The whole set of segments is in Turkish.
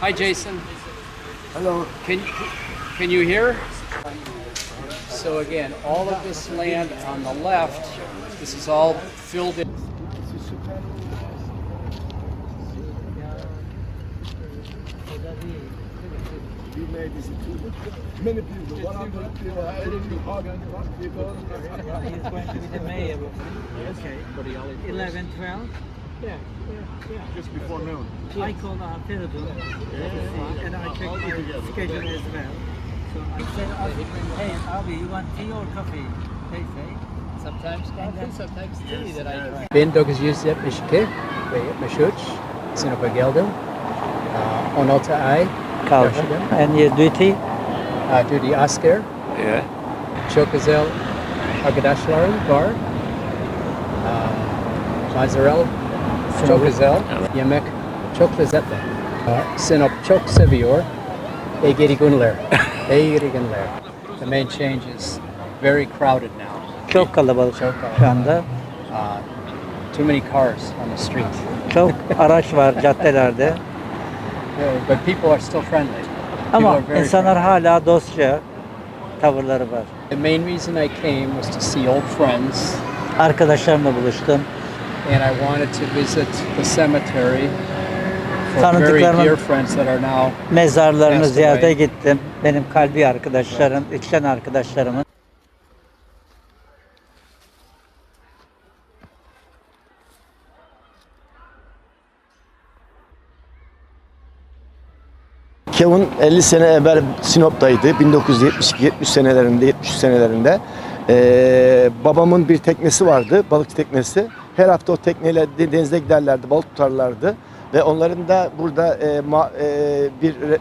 Hi, Jason. Hello. Can can you hear? So again, all of this land on the left, this is all filled in. We made this. Many people, 100 people, 100 people. He's going to be the mayor. Okay. 11, 12. Yeah, yeah, yeah. Just before noon. I called uh, Feridun and I checked my schedule as well. So I said, uh, hey, Abi, you want tea or coffee? They say. Sometimes coffee, sometimes tea that I drink. 1972 ve 73 sınıfa geldim. Aa, 16 ay Kaldım. And your duty? Aa, Duty asker. Yeah. Çok güzel arkadaşlarım var. Aa, Mozzarella çok güzel. Yemek çok lezzetli. Sinop çok seviyor. İyi günler. İyi günler. The main change is very crowded now. Çok kalabalık Çok kalabalık. şu anda. Uh, too many cars on the street. Çok araç var caddelerde. Uh, But people are still friendly. Ama insanlar friendly. hala dostça tavırları var. The main reason I came was to see old friends Arkadaşlarımla buluştum. And I wanted to visit the cemetery for very Tanıdıklarımın- dear friends that are now Mezarlarını Passed ziyarete away. gittim. Benim kalbi arkadaşlarım, içten arkadaşlarımın. Kevin 50 sene evvel Sinop'taydı. 1972-70 senelerinde, 73 senelerinde. Ee, babamın bir teknesi vardı, balık teknesi. Her hafta o tekneyle de- denize giderlerdi, balık tutarlardı. Ve onların da burada e, ma- e, bir re-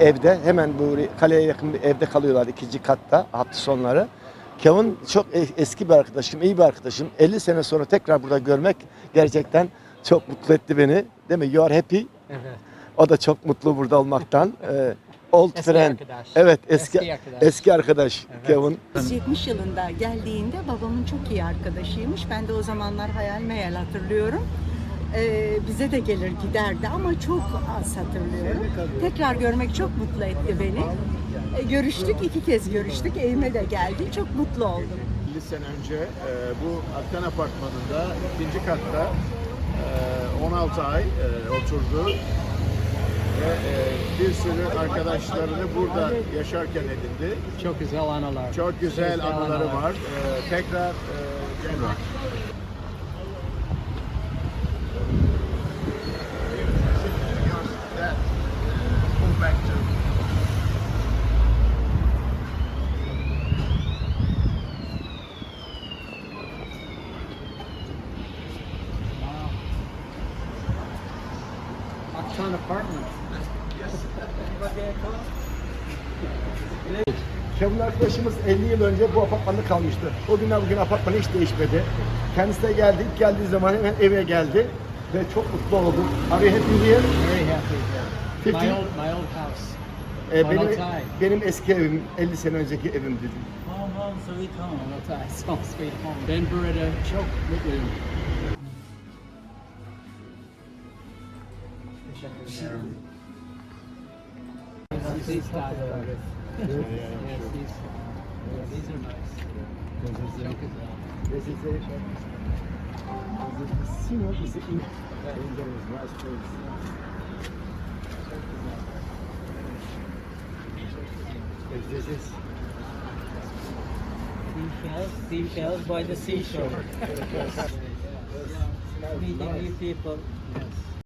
evde, hemen bu kaleye yakın bir evde kalıyorlardı ikinci katta hafta sonları. Kevin çok e- eski bir arkadaşım, iyi bir arkadaşım. 50 sene sonra tekrar burada görmek gerçekten çok mutlu etti beni. Değil mi? You are happy. O da çok mutlu burada olmaktan. Old Eski friend. arkadaş. Evet eski Eski arkadaş. eski arkadaş Evet. Kevin. 70 yılında geldiğinde babamın çok iyi arkadaşıymış. Ben de o zamanlar hayal meyal hatırlıyorum. Ee, bize de gelir giderdi ama çok az hatırlıyorum. Tekrar görmek çok mutlu etti beni. Ee, görüştük, iki kez görüştük. Evime de geldi. Çok mutlu oldum. 50 sene önce e, bu Aktan Apartmanı'nda ikinci katta e, 16 ay e, oturdu ve e, bir sürü arkadaşlarını burada yaşarken edindi. çok güzel anılar. Çok güzel anıları var. E, tekrar e, apartment. Kevin arkadaşımız 50 yıl önce bu apartmanda kalmıştı. O günden bugün apartman hiç değişmedi. Kendisi de geldi. İlk geldiği zaman hemen eve geldi. Ve çok mutlu oldum. Are you happy here? Very happy. My 50 old my old house. Ee, benim, Monotay. benim eski evim, 50 sene önceki evim dedim. Home, home, sweet home. Monotay, so sweet home. Ben burada çok mutluyum. Good. Yes, these, are nice. This is a, this is Sinop is nice place. This is Seashells, seashells by the seashore. Meeting new people. Yes.